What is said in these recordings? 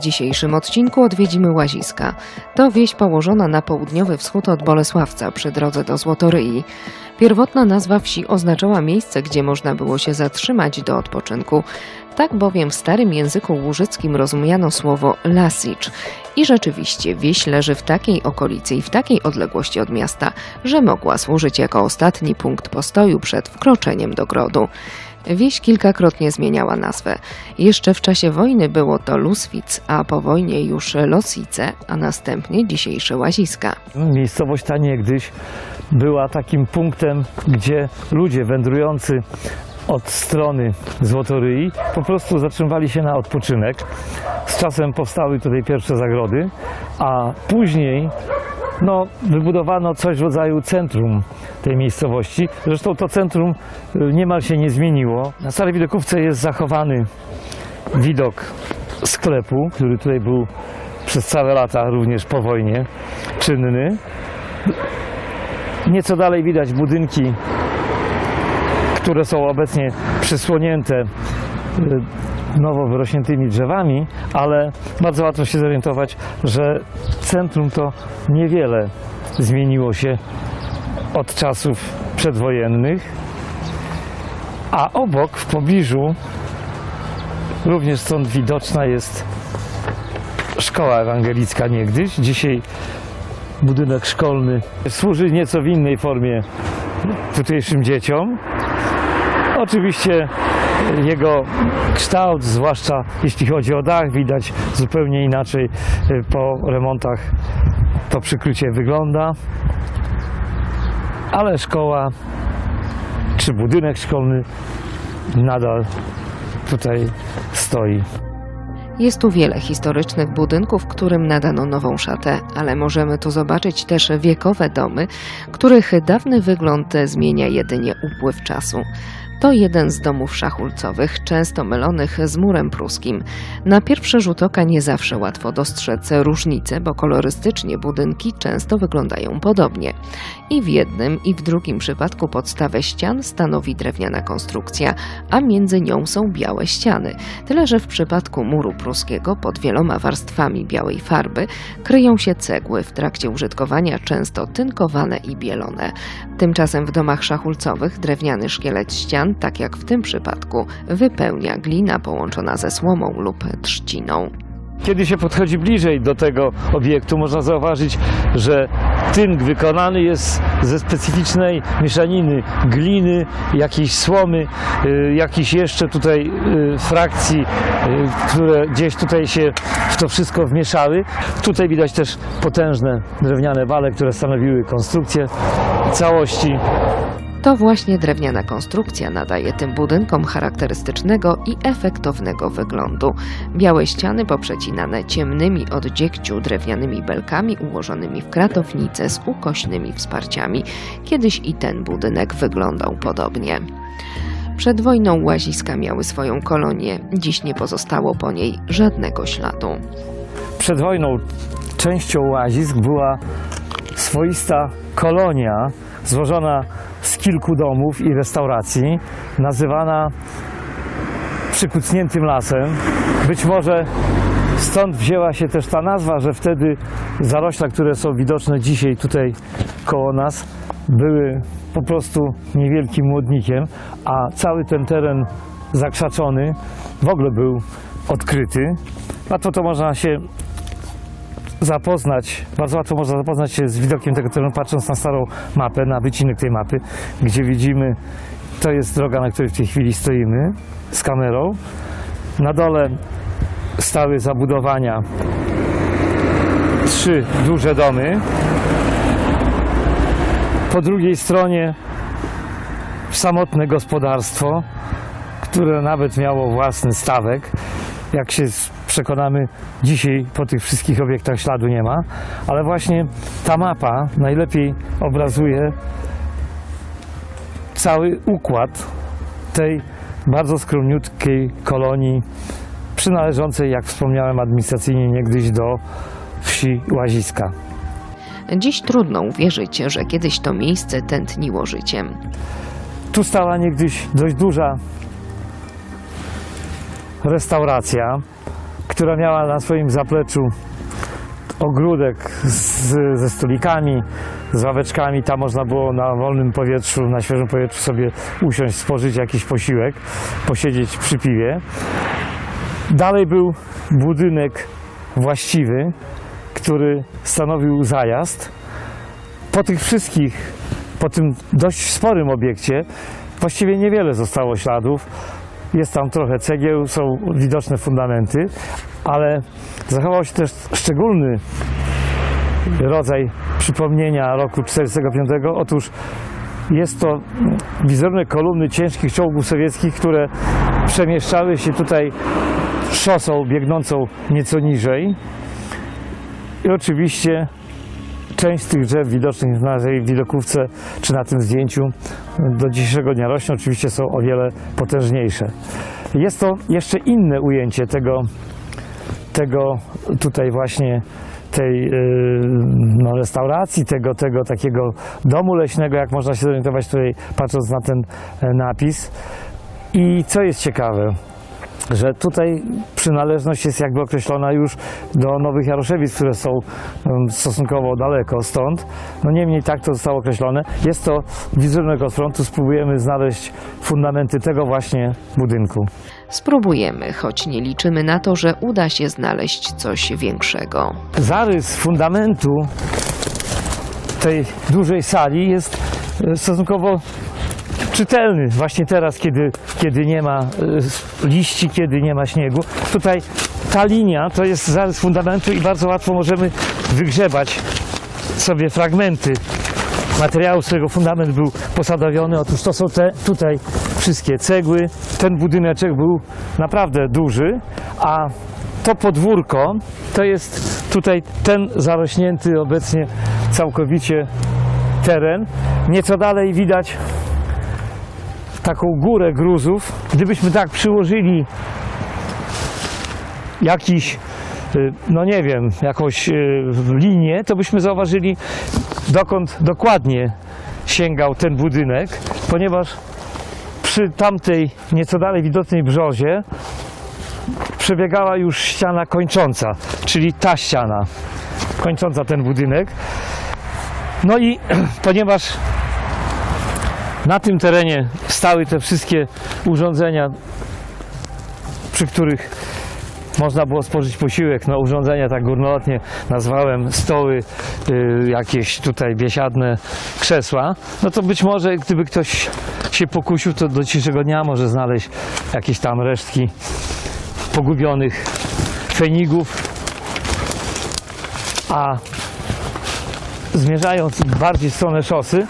dzisiejszym odcinku odwiedzimy Łaziska. To wieś położona na południowy wschód od Bolesławca przy drodze do Złotoryi. Pierwotna nazwa wsi oznaczała miejsce, gdzie można było się zatrzymać do odpoczynku. Tak bowiem w starym języku łużyckim rozumiano słowo lasicz. I rzeczywiście wieś leży w takiej okolicy i w takiej odległości od miasta, że mogła służyć jako ostatni punkt postoju przed wkroczeniem do grodu. Wieś kilkakrotnie zmieniała nazwę. Jeszcze w czasie wojny było to Luswic, a po wojnie już Losice, a następnie dzisiejsze Łaziska. Miejscowość ta niegdyś była takim punktem, gdzie ludzie wędrujący od strony Złotoryi po prostu zatrzymywali się na odpoczynek. Z czasem powstały tutaj pierwsze zagrody, a później no, wybudowano coś w rodzaju centrum tej miejscowości. Zresztą to centrum y, niemal się nie zmieniło. Na Starej Widokówce jest zachowany widok sklepu, który tutaj był przez całe lata, również po wojnie, czynny. Nieco dalej widać budynki, które są obecnie przysłonięte y, nowo wyrośniętymi drzewami, ale bardzo łatwo się zorientować, że centrum to niewiele zmieniło się od czasów przedwojennych, a obok, w pobliżu, również stąd widoczna jest szkoła ewangelicka niegdyś. Dzisiaj budynek szkolny służy nieco w innej formie tutejszym dzieciom. Oczywiście jego kształt, zwłaszcza jeśli chodzi o dach, widać zupełnie inaczej y, po remontach to przykrycie wygląda. Ale szkoła czy budynek szkolny nadal tutaj stoi. Jest tu wiele historycznych budynków, którym nadano nową szatę, ale możemy tu zobaczyć też wiekowe domy, których dawny wygląd zmienia jedynie upływ czasu. To jeden z domów szachulcowych, często mylonych z murem pruskim. Na pierwszy rzut oka nie zawsze łatwo dostrzec różnice, bo kolorystycznie budynki często wyglądają podobnie. I w jednym, i w drugim przypadku podstawę ścian stanowi drewniana konstrukcja, a między nią są białe ściany. Tyle, że w przypadku muru pod wieloma warstwami białej farby kryją się cegły, w trakcie użytkowania często tynkowane i bielone. Tymczasem w domach szachulcowych drewniany szkielet ścian, tak jak w tym przypadku, wypełnia glina połączona ze słomą lub trzciną. Kiedy się podchodzi bliżej do tego obiektu, można zauważyć, że tynk wykonany jest ze specyficznej mieszaniny gliny, jakiejś słomy, y, jakichś jeszcze tutaj y, frakcji, y, które gdzieś tutaj się w to wszystko wmieszały. Tutaj widać też potężne drewniane wale, które stanowiły konstrukcję całości. To właśnie drewniana konstrukcja nadaje tym budynkom charakterystycznego i efektownego wyglądu. Białe ściany poprzecinane ciemnymi od dziegciu drewnianymi belkami ułożonymi w kratownice z ukośnymi wsparciami. Kiedyś i ten budynek wyglądał podobnie. Przed wojną łaziska miały swoją kolonię, dziś nie pozostało po niej żadnego śladu. Przed wojną częścią łazisk była swoista kolonia złożona z kilku domów i restauracji, nazywana przykucniętym lasem. Być może stąd wzięła się też ta nazwa, że wtedy zarośla, które są widoczne dzisiaj tutaj koło nas, były po prostu niewielkim łodnikiem, a cały ten teren zakrzaczony w ogóle był odkryty. Łatwo to można się zapoznać, bardzo łatwo można zapoznać się z widokiem tego terenu, patrząc na starą mapę, na wycinek tej mapy, gdzie widzimy, to jest droga, na której w tej chwili stoimy z kamerą. Na dole stały zabudowania trzy duże domy. Po drugiej stronie samotne gospodarstwo, które nawet miało własny stawek. Jak się przekonamy, dzisiaj po tych wszystkich obiektach śladu nie ma, ale właśnie ta mapa najlepiej obrazuje cały układ tej bardzo skromniutkiej kolonii przynależącej, jak wspomniałem, administracyjnie niegdyś do wsi Łaziska. Dziś trudno uwierzyć, że kiedyś to miejsce tętniło życiem. Tu stała niegdyś dość duża restauracja, która miała na swoim zapleczu ogródek z, ze stolikami, z ławeczkami. Tam można było na wolnym powietrzu, na świeżym powietrzu sobie usiąść, spożyć jakiś posiłek, posiedzieć przy piwie. Dalej był budynek właściwy, który stanowił zajazd. Po tych wszystkich, po tym dość sporym obiekcie, właściwie niewiele zostało śladów. Jest tam trochę cegieł, są widoczne fundamenty, ale zachował się też szczególny rodzaj przypomnienia roku 1945. Otóż jest to wizerunek kolumny ciężkich czołgów sowieckich, które przemieszczały się tutaj szosą biegnącą nieco niżej. I oczywiście część tych drzew widocznych na tej widokówce czy na tym zdjęciu do dzisiejszego dnia rośnie. Oczywiście są o wiele potężniejsze. Jest to jeszcze inne ujęcie tego, tego tutaj właśnie tej yy, no, restauracji, tego, tego takiego domu leśnego, jak można się zorientować tutaj patrząc na ten e, napis. I co jest ciekawe, że tutaj przynależność jest jakby określona już do Nowych Jaroszewic, które są stosunkowo daleko stąd. No niemniej tak to zostało określone. Jest to wizerunek od frontu. Spróbujemy znaleźć fundamenty tego właśnie budynku. Spróbujemy, choć nie liczymy na to, że uda się znaleźć coś większego. Zarys fundamentu tej dużej sali jest e, stosunkowo czytelny właśnie teraz, kiedy, kiedy nie ma e, liści, kiedy nie ma śniegu. Tutaj ta linia to jest zarys fundamentu i bardzo łatwo możemy wygrzebać sobie fragmenty materiału, z którego fundament był posadowiony. Otóż to są te tutaj wszystkie cegły. Ten budyneczek był naprawdę duży, a to podwórko to jest tutaj ten zarośnięty obecnie całkowicie teren. Nieco dalej widać taką górę gruzów. Gdybyśmy tak przyłożyli jakiś, y, no nie wiem, jakąś y, linię, to byśmy zauważyli, dokąd dokładnie sięgał ten budynek, ponieważ przy tamtej nieco dalej widocznej brzozie przebiegała już ściana kończąca, czyli ta ściana kończąca ten budynek. No i ponieważ na tym terenie stały te wszystkie urządzenia, przy których można było spożyć posiłek, no urządzenia tak górnolotnie nazwałem, stoły, y, jakieś tutaj biesiadne krzesła, no to być może gdyby ktoś się pokusił, to do dzisiejszego dnia może znaleźć jakieś tam resztki pogubionych fenigów, a zmierzając bardziej w stronę szosy,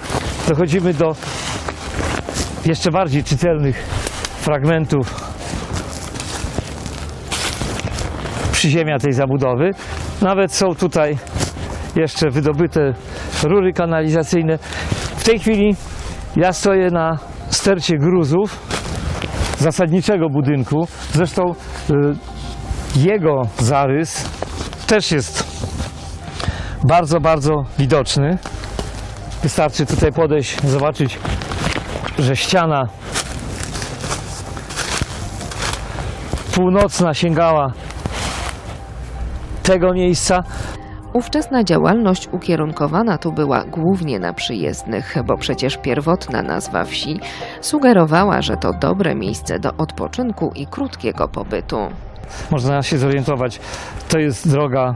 dochodzimy do jeszcze bardziej czytelnych fragmentów przyziemia tej zabudowy. Nawet są tutaj jeszcze wydobyte rury kanalizacyjne. W tej chwili ja stoję na stercie gruzów zasadniczego budynku. Zresztą y, jego zarys też jest bardzo, bardzo widoczny. Wystarczy tutaj podejść, zobaczyć, że ściana północna sięgała tego miejsca. Ówczesna działalność ukierunkowana tu była głównie na przyjezdnych, bo przecież pierwotna nazwa wsi sugerowała, że to dobre miejsce do odpoczynku i krótkiego pobytu. Można się zorientować. To jest droga,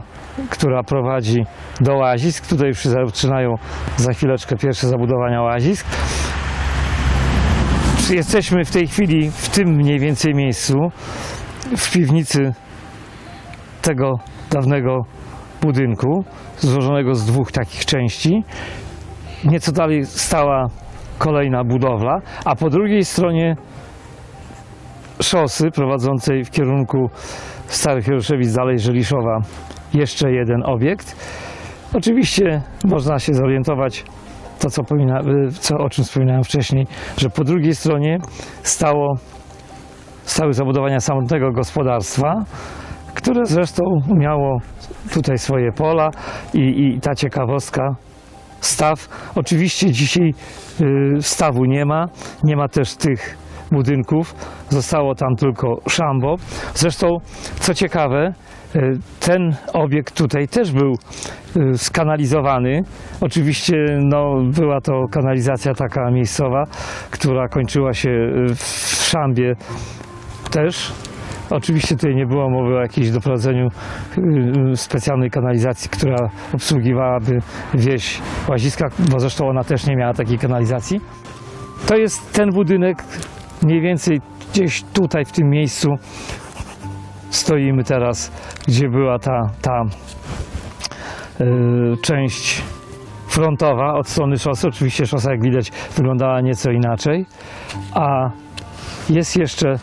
która prowadzi do łazisk. Tutaj już się zaczynają za chwileczkę pierwsze zabudowania łazisk. Jesteśmy w tej chwili w tym mniej więcej miejscu, w piwnicy tego dawnego budynku, złożonego z dwóch takich części. Nieco dalej stała kolejna budowla, a po drugiej stronie szosy prowadzącej w kierunku Starych Jaroszewic, dalej Żeliszowa, jeszcze jeden obiekt. Oczywiście można się zorientować, to co, powinna, co o czym wspominałem wcześniej, że po drugiej stronie stało, stały zabudowania samotnego gospodarstwa, które zresztą miało tutaj swoje pola i, i ta ciekawostka, staw. Oczywiście dzisiaj y, stawu nie ma, nie ma też tych budynków. Zostało tam tylko szambo. Zresztą, co ciekawe, e, ten obiekt tutaj też był e, skanalizowany. Oczywiście no, była to kanalizacja taka miejscowa, która kończyła się e, w szambie też. Oczywiście tutaj nie było mowy o jakimś doprowadzeniu y, specjalnej kanalizacji, która obsługiwałaby wieś Łaziska, bo zresztą ona też nie miała takiej kanalizacji. To jest ten budynek, mniej więcej gdzieś tutaj w tym miejscu stoimy teraz, gdzie była ta, ta y, część frontowa od strony szosy. Oczywiście szosa, jak widać, wyglądała nieco inaczej, a jest jeszcze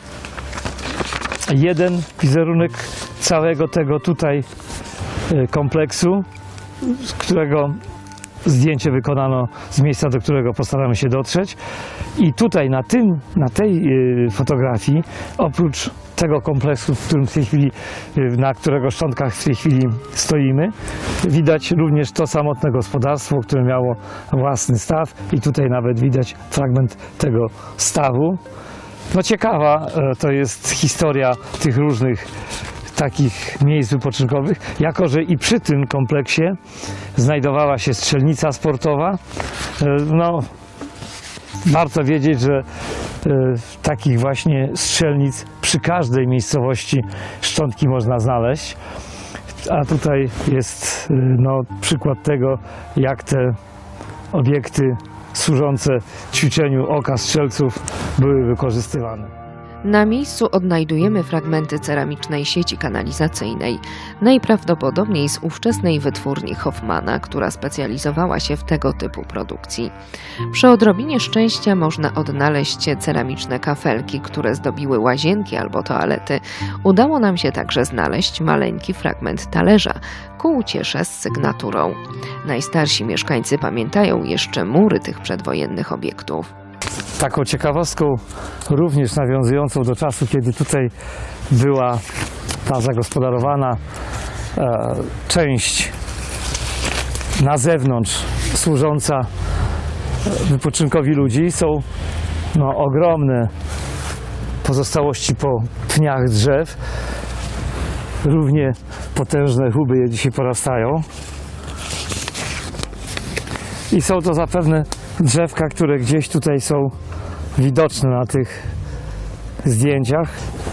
jeden wizerunek całego tego tutaj e, kompleksu, z którego zdjęcie wykonano z miejsca, do którego postaramy się dotrzeć. I tutaj na tym, na tej e, fotografii, oprócz tego kompleksu, w którym w tej chwili, e, na którego szczątkach w tej chwili stoimy, widać również to samotne gospodarstwo, które miało własny staw i tutaj nawet widać fragment tego stawu. No ciekawa e, to jest historia tych różnych takich miejsc wypoczynkowych, jako że i przy tym kompleksie znajdowała się strzelnica sportowa. E, No, warto wiedzieć, że e, takich właśnie strzelnic przy każdej miejscowości szczątki można znaleźć. A tutaj jest no, przykład tego, jak te obiekty służące ćwiczeniu oka strzelców były wykorzystywane. Na miejscu odnajdujemy fragmenty ceramicznej sieci kanalizacyjnej, najprawdopodobniej z ówczesnej wytwórni Hoffmana, która specjalizowała się w tego typu produkcji. Przy odrobinie szczęścia można odnaleźć ceramiczne kafelki, które zdobiły łazienki albo toalety. Udało nam się także znaleźć maleńki fragment talerza ku uciesze z sygnaturą. Najstarsi mieszkańcy pamiętają jeszcze mury tych przedwojennych obiektów. Taką ciekawostką, również nawiązującą do czasu, kiedy tutaj była ta zagospodarowana e, część na zewnątrz służąca e, wypoczynkowi ludzi, są no, ogromne pozostałości po pniach drzew. Równie potężne huby je dzisiaj porastają. I są to zapewne drzewka, które gdzieś tutaj są widoczne na tych zdjęciach.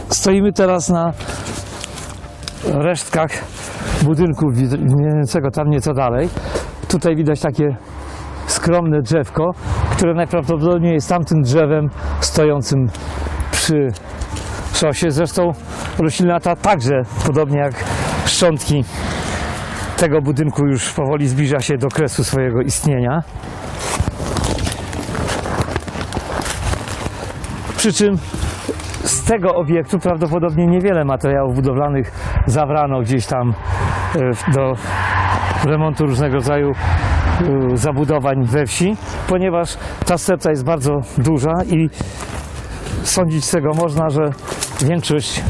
Stoimy teraz na resztkach budynku widniejącego tam nieco dalej. Tutaj widać takie skromne drzewko, które najprawdopodobniej jest tamtym drzewem stojącym przy szosie. Zresztą roślina ta także, podobnie jak szczątki tego budynku, już powoli zbliża się do kresu swojego istnienia. Przy czym z tego obiektu prawdopodobnie niewiele materiałów budowlanych zabrano gdzieś tam e, do remontu różnego rodzaju e, zabudowań we wsi, ponieważ ta sterta jest bardzo duża i sądzić z tego można, że większość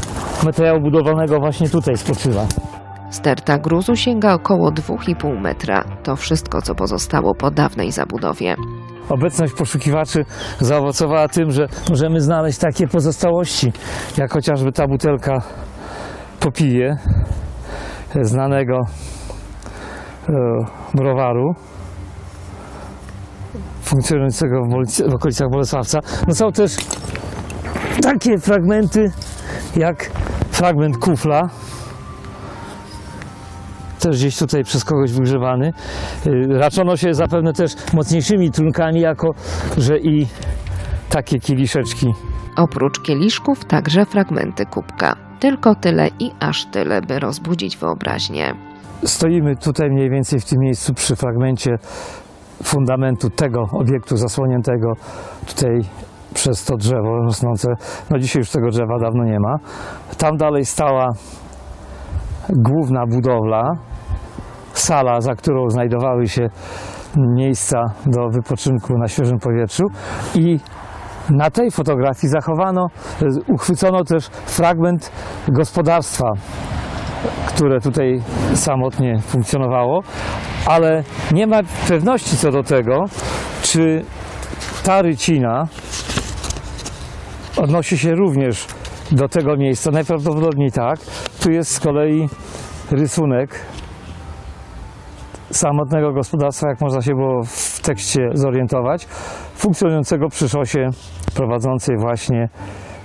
materiału budowlanego właśnie tutaj spoczywa. Sterta gruzu sięga około 2,5 metra. To wszystko, co pozostało po dawnej zabudowie. Obecność poszukiwaczy zaowocowała tym, że możemy znaleźć takie pozostałości, jak chociażby ta butelka popije znanego e, browaru funkcjonującego w, okolicach Bolesławca. No są też takie fragmenty jak fragment kufla też gdzieś tutaj przez kogoś wygrzewany. Y, Raczono się zapewne też mocniejszymi trunkami, jako że i takie kieliszeczki. Oprócz kieliszków także fragmenty kubka. Tylko tyle i aż tyle, by rozbudzić wyobraźnię. Stoimy tutaj mniej więcej w tym miejscu przy fragmencie fundamentu tego obiektu zasłoniętego tutaj przez to drzewo rosnące. No dzisiaj już tego drzewa dawno nie ma. Tam dalej stała główna budowla, sala, za którą znajdowały się miejsca do wypoczynku na świeżym powietrzu i na tej fotografii zachowano, uchwycono też fragment gospodarstwa, które tutaj samotnie funkcjonowało, ale nie ma pewności co do tego, czy ta rycina odnosi się również do tego miejsca. Najprawdopodobniej tak. Tu jest z kolei rysunek samotnego gospodarstwa, jak można się było w tekście zorientować, funkcjonującego przy szosie prowadzącej właśnie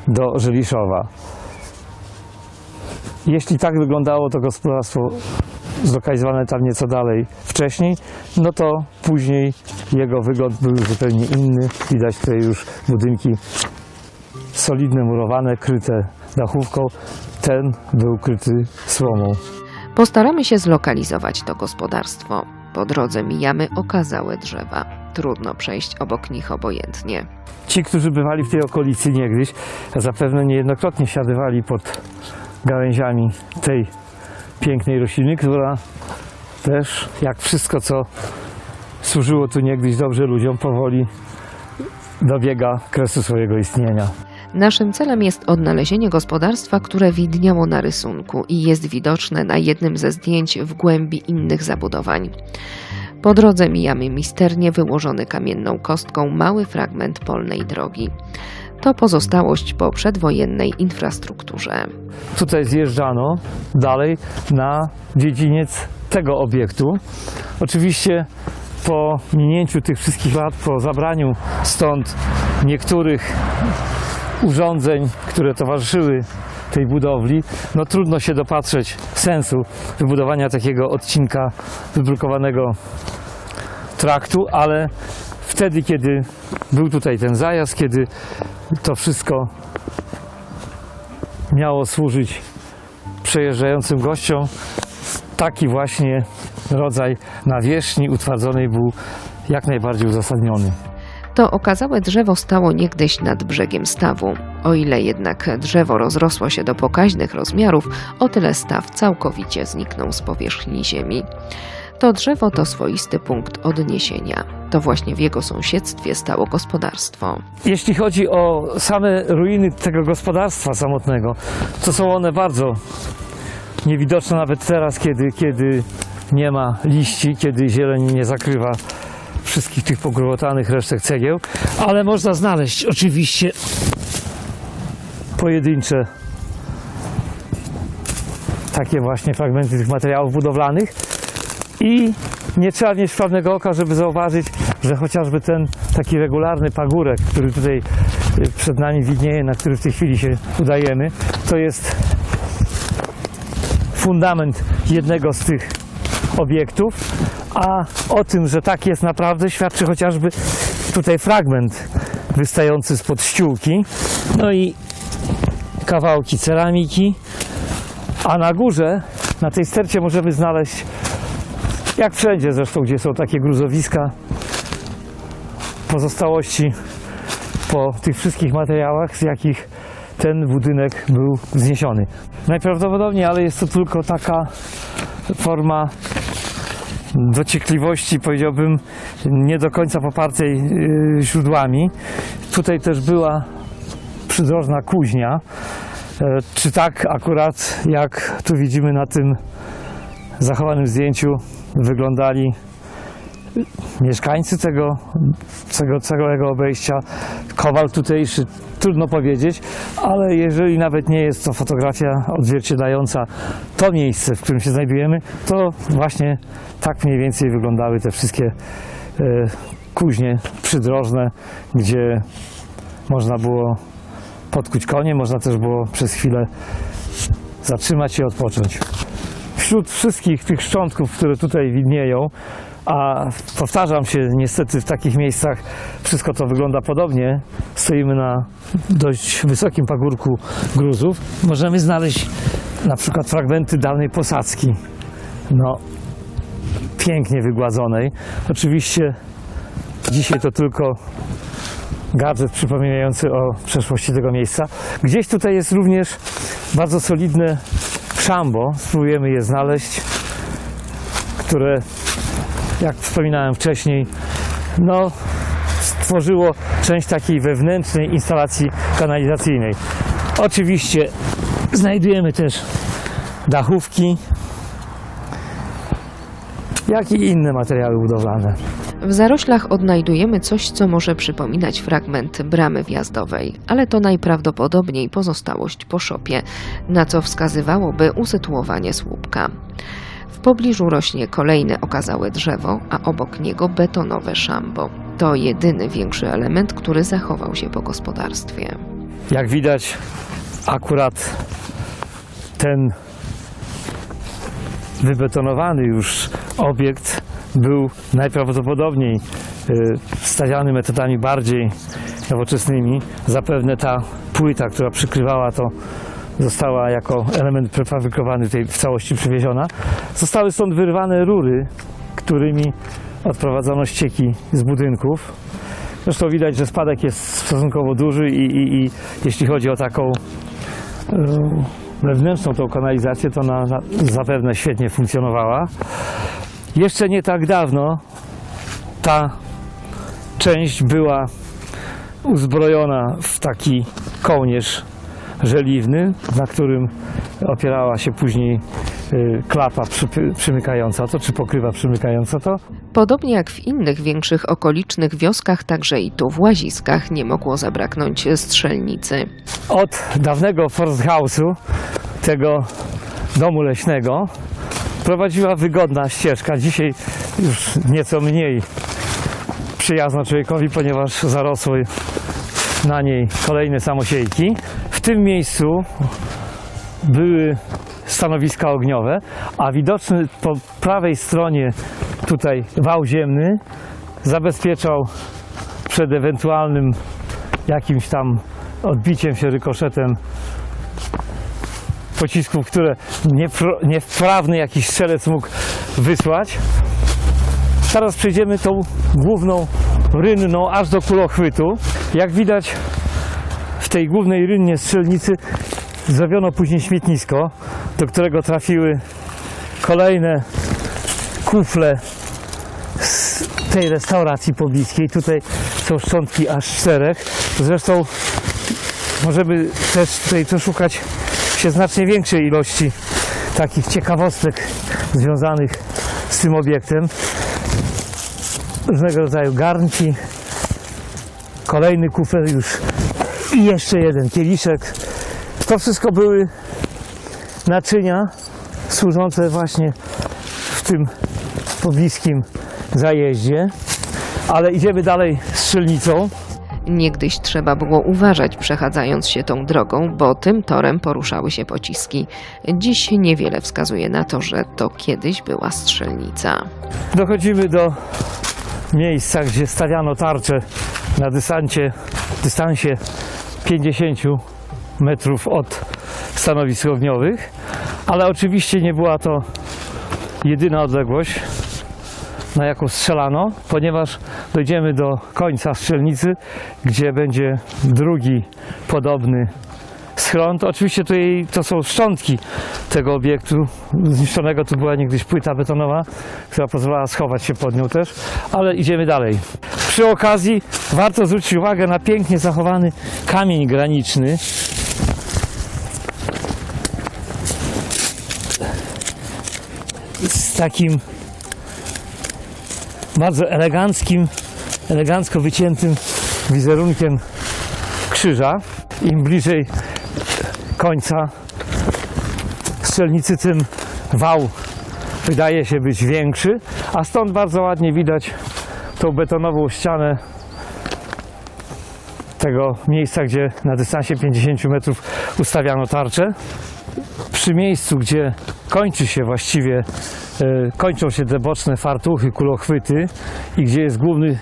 do Żeliszowa. Jeśli tak wyglądało to gospodarstwo zlokalizowane tam nieco dalej wcześniej, no to później jego wygląd był zupełnie inny. Widać tutaj już budynki solidne, murowane, kryte dachówką. Ten był kryty słomą. Postaramy się zlokalizować to gospodarstwo. Po drodze mijamy okazałe drzewa. Trudno przejść obok nich obojętnie. Ci, którzy bywali w tej okolicy niegdyś, zapewne niejednokrotnie siadywali pod gałęziami tej pięknej rośliny, która też, jak wszystko, co służyło tu niegdyś dobrze ludziom, powoli dobiega kresu swojego istnienia. Naszym celem jest odnalezienie gospodarstwa, które widniało na rysunku i jest widoczne na jednym ze zdjęć w głębi innych zabudowań. Po drodze mijamy misternie wyłożony kamienną kostką mały fragment polnej drogi. To pozostałość po przedwojennej infrastrukturze. Tutaj zjeżdżano dalej na dziedziniec tego obiektu. Oczywiście po minięciu tych wszystkich lat, po zabraniu stąd niektórych urządzeń, które towarzyszyły tej budowli, no trudno się dopatrzeć sensu wybudowania takiego odcinka wybrukowanego traktu, ale wtedy, kiedy był tutaj ten zajazd, kiedy to wszystko miało służyć przejeżdżającym gościom, taki właśnie rodzaj nawierzchni utwardzonej był jak najbardziej uzasadniony. To okazałe drzewo stało niegdyś nad brzegiem stawu. O ile jednak drzewo rozrosło się do pokaźnych rozmiarów, o tyle staw całkowicie zniknął z powierzchni ziemi. To drzewo to swoisty punkt odniesienia. To właśnie w jego sąsiedztwie stało gospodarstwo. Jeśli chodzi o same ruiny tego gospodarstwa samotnego, to są one bardzo niewidoczne nawet teraz, kiedy, kiedy nie ma liści, kiedy zieleń nie zakrywa wszystkich tych pogrubotanych resztek cegieł, ale można znaleźć oczywiście pojedyncze takie właśnie fragmenty tych materiałów budowlanych. I nie trzeba mieć wprawnego oka, żeby zauważyć, że chociażby ten taki regularny pagórek, który tutaj y, przed nami widnieje, na który w tej chwili się udajemy, to jest fundament jednego z tych obiektów, a o tym, że tak jest naprawdę świadczy chociażby tutaj fragment wystający spod ściółki, no i kawałki ceramiki, a na górze, na tej stercie możemy znaleźć jak wszędzie zresztą, gdzie są takie gruzowiska, pozostałości po tych wszystkich materiałach, z jakich ten budynek był wzniesiony. Najprawdopodobniej, ale jest to tylko taka forma dociekliwości, powiedziałbym, nie do końca popartej yy, źródłami. Tutaj też była przydrożna kuźnia. E, Czy tak akurat, jak tu widzimy na tym zachowanym zdjęciu, wyglądali mieszkańcy tego, tego całego obejścia, kowal tutejszy, trudno powiedzieć, ale jeżeli nawet nie jest to fotografia odzwierciedlająca to miejsce, w którym się znajdujemy, to właśnie tak mniej więcej wyglądały te wszystkie e, kuźnie przydrożne, gdzie można było podkuć konie, można też było przez chwilę zatrzymać się i odpocząć. Wśród wszystkich tych szczątków, które tutaj widnieją, a powtarzam się, niestety w takich miejscach wszystko to wygląda podobnie. Stoimy na dość wysokim pagórku gruzów. Możemy znaleźć na przykład fragmenty dawnej posadzki. No, pięknie wygładzonej. Oczywiście dzisiaj to tylko gadżet przypominający o przeszłości tego miejsca. Gdzieś tutaj jest również bardzo solidne szambo. Spróbujemy je znaleźć, które, jak wspominałem wcześniej, no, stworzyło część takiej wewnętrznej instalacji kanalizacyjnej. Oczywiście znajdujemy też dachówki, jak i inne materiały budowlane. W zaroślach odnajdujemy coś, co może przypominać fragment bramy wjazdowej, ale to najprawdopodobniej pozostałość po szopie, na co wskazywałoby usytuowanie słupka. W pobliżu rośnie kolejne okazałe drzewo, a obok niego betonowe szambo. To jedyny większy element, który zachował się po gospodarstwie. Jak widać, akurat ten wybetonowany już obiekt był najprawdopodobniej y, stawiany metodami bardziej nowoczesnymi. Zapewne ta płyta, która przykrywała to, została jako element prefabrykowany tutaj w całości przywieziona. Zostały stąd wyrwane rury, którymi odprowadzono ścieki z budynków. Zresztą widać, że spadek jest stosunkowo duży i, i, i jeśli chodzi o taką e, wewnętrzną tą kanalizację, to na, na, zapewne świetnie funkcjonowała. Jeszcze nie tak dawno ta część była uzbrojona w taki kołnierz żeliwny, na którym opierała się później y, klapa przymykająca to, czy pokrywa przymykająca to. Podobnie jak w innych większych okolicznych wioskach, także i tu w Łaziskach nie mogło zabraknąć strzelnicy. Od dawnego Forst House'u, tego domu leśnego, prowadziła wygodna ścieżka. Dzisiaj już nieco mniej przyjazna człowiekowi, ponieważ zarosły na niej kolejne samosiejki. Tym miejscu były stanowiska ogniowe, a widoczny po prawej stronie tutaj wał ziemny zabezpieczał przed ewentualnym jakimś tam odbiciem się rykoszetem pocisków, które niewprawny jakiś strzelec mógł wysłać. Teraz przejdziemy tą główną rynną aż do kulochwytu. Jak widać tej głównej rynnie strzelnicy zrobiono później śmietnisko, do którego trafiły kolejne kufle z tej restauracji pobliskiej. Tutaj są szczątki aż czterech. Zresztą możemy też tutaj przeszukać się znacznie większej ilości takich ciekawostek związanych z tym obiektem. Różnego rodzaju garnki, kolejny kufel już i jeszcze jeden kieliszek. To wszystko były naczynia służące właśnie w tym pobliskim zajeździe. Ale idziemy dalej strzelnicą. Niegdyś trzeba było uważać przechadzając się tą drogą, bo tym torem poruszały się pociski. Dziś niewiele wskazuje na to, że to kiedyś była strzelnica. Dochodzimy do miejsca, gdzie stawiano tarcze na dystancie, dystansie 50 metrów od stanowisk ogniowych, ale oczywiście nie była to jedyna odległość, na jaką strzelano, ponieważ dojdziemy do końca strzelnicy, gdzie będzie drugi podobny schron. To oczywiście tutaj to są szczątki tego obiektu zniszczonego. Tu była niegdyś płyta betonowa, która pozwalała schować się pod nią też, ale idziemy dalej. Przy okazji warto zwrócić uwagę na pięknie zachowany kamień graniczny. Z takim bardzo eleganckim, elegancko wyciętym wizerunkiem krzyża. Im bliżej końca strzelnicy, tym wał wydaje się być większy, a stąd bardzo ładnie widać tą betonową ścianę tego miejsca, gdzie na dystansie 50 metrów ustawiano tarczę. Przy miejscu, gdzie kończy się właściwie, e, kończą się te boczne fartuchy, kulochwyty i gdzie jest główny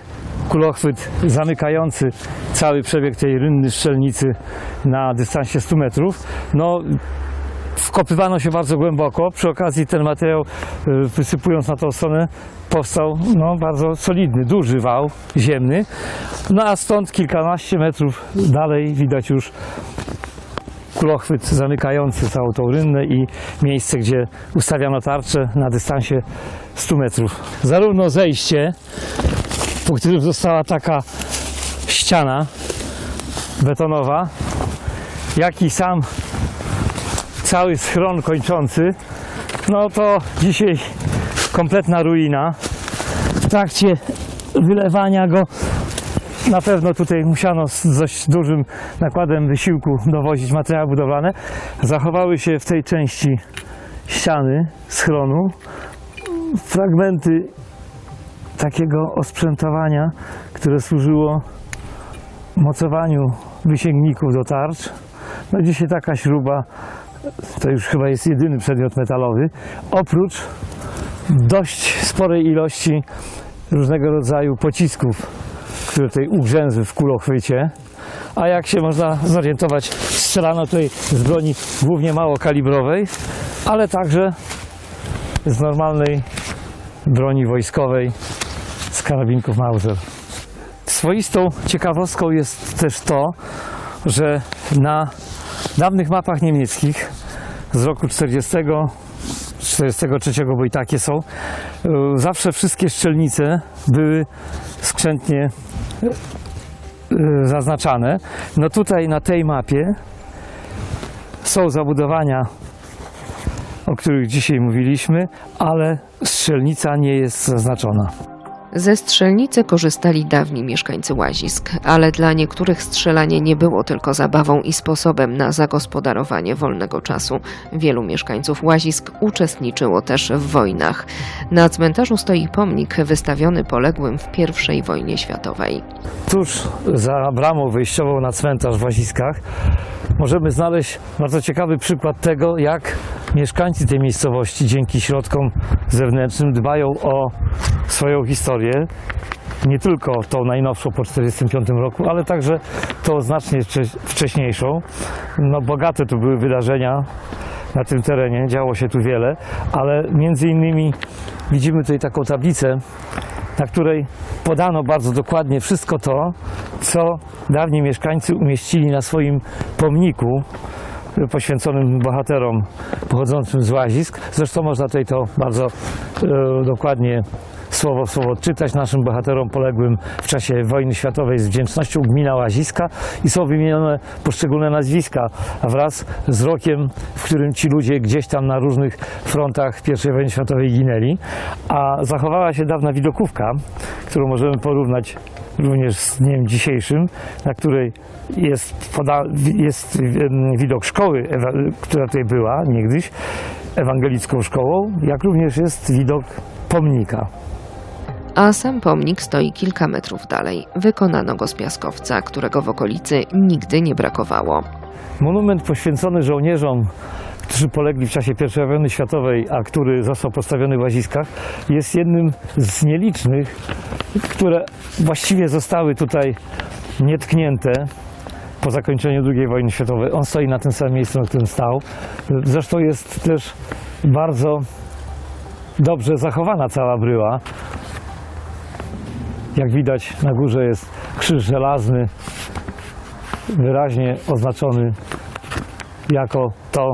kulochwyt zamykający cały przebieg tej rynny strzelnicy na dystansie 100 metrów, no wkopywano się bardzo głęboko. Przy okazji ten materiał, y, wysypując na tą stronę, powstał no, bardzo solidny, duży wał ziemny. No a stąd kilkanaście metrów dalej widać już kulochwyt zamykający całą tą rynnę i miejsce, gdzie ustawiano tarczę na dystansie 100 metrów. Zarówno zejście, po którym została taka ściana betonowa, jak i sam cały schron kończący, no to dzisiaj kompletna ruina. W trakcie wylewania go. Na pewno tutaj musiano z dość dużym nakładem wysiłku dowozić materiały budowlane. Zachowały się w tej części ściany schronu fragmenty takiego osprzętowania, które służyło mocowaniu wysięgników do tarcz. No dzisiaj taka śruba to już chyba jest jedyny przedmiot metalowy. Oprócz dość sporej ilości różnego rodzaju pocisków, które tutaj ugrzęzły w kulochwycie. A jak się można zorientować, strzelano tutaj z broni głównie małokalibrowej, ale także z normalnej broni wojskowej, karabinków Mauser. Swoistą ciekawostką jest też to, że na dawnych mapach niemieckich z roku 40, 43, bo i takie są, y, zawsze wszystkie strzelnice były skrzętnie y, zaznaczane. No tutaj na tej mapie są zabudowania, o których dzisiaj mówiliśmy, ale strzelnica nie jest zaznaczona. Ze strzelnicy korzystali dawni mieszkańcy łazisk, ale dla niektórych strzelanie nie było tylko zabawą i sposobem na zagospodarowanie wolnego czasu. Wielu mieszkańców łazisk uczestniczyło też w wojnach. Na cmentarzu stoi pomnik wystawiony poległym w I wojnie światowej. Tuż za bramą wyjściową na cmentarz w Łaziskach możemy znaleźć bardzo ciekawy przykład tego, jak mieszkańcy tej miejscowości dzięki środkom zewnętrznym dbają o swoją historię. Nie tylko tą najnowszą po 1945 roku, ale także tą znacznie wcze- wcześniejszą. No, bogate tu były wydarzenia na tym terenie, działo się tu wiele, ale między innymi widzimy tutaj taką tablicę, na której podano bardzo dokładnie wszystko to, co dawni mieszkańcy umieścili na swoim pomniku poświęconym bohaterom pochodzącym z Łazisk. Zresztą można tutaj to bardzo e, dokładnie słowo w słowo odczytać naszym bohaterom poległym w czasie wojny światowej z wdzięcznością gmina Łaziska i są wymienione poszczególne nazwiska wraz z rokiem, w którym ci ludzie gdzieś tam na różnych frontach I wojny światowej ginęli. A zachowała się dawna widokówka, którą możemy porównać również z dniem dzisiejszym, na której jest, poda, jest widok szkoły, która tutaj była niegdyś, ewangelicką szkołą, jak również jest widok pomnika. A sam pomnik stoi kilka metrów dalej. Wykonano go z piaskowca, którego w okolicy nigdy nie brakowało. Monument poświęcony żołnierzom, którzy polegli w czasie I wojny światowej, a który został postawiony w Łaziskach, jest jednym z nielicznych, które właściwie zostały tutaj nietknięte po zakończeniu II wojny światowej. On stoi na tym samym miejscu, na którym stał. Zresztą jest też bardzo dobrze zachowana cała bryła. Jak widać na górze jest krzyż żelazny, wyraźnie oznaczony jako to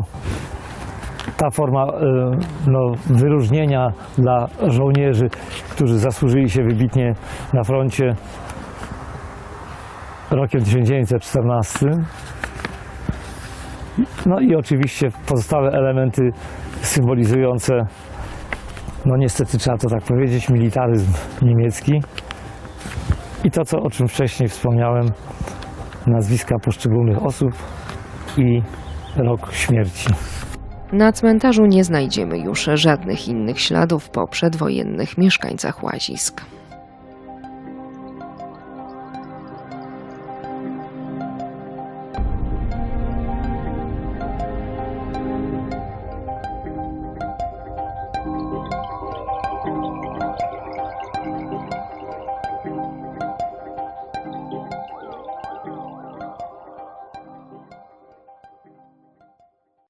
ta forma e, no, wyróżnienia dla żołnierzy, którzy zasłużyli się wybitnie na froncie rokiem 1914. No i oczywiście pozostałe elementy symbolizujące, no niestety trzeba to tak powiedzieć, militaryzm niemiecki. I to, co, o czym wcześniej wspomniałem, nazwiska poszczególnych osób i rok śmierci. Na cmentarzu nie znajdziemy już żadnych innych śladów po przedwojennych mieszkańcach łazisk.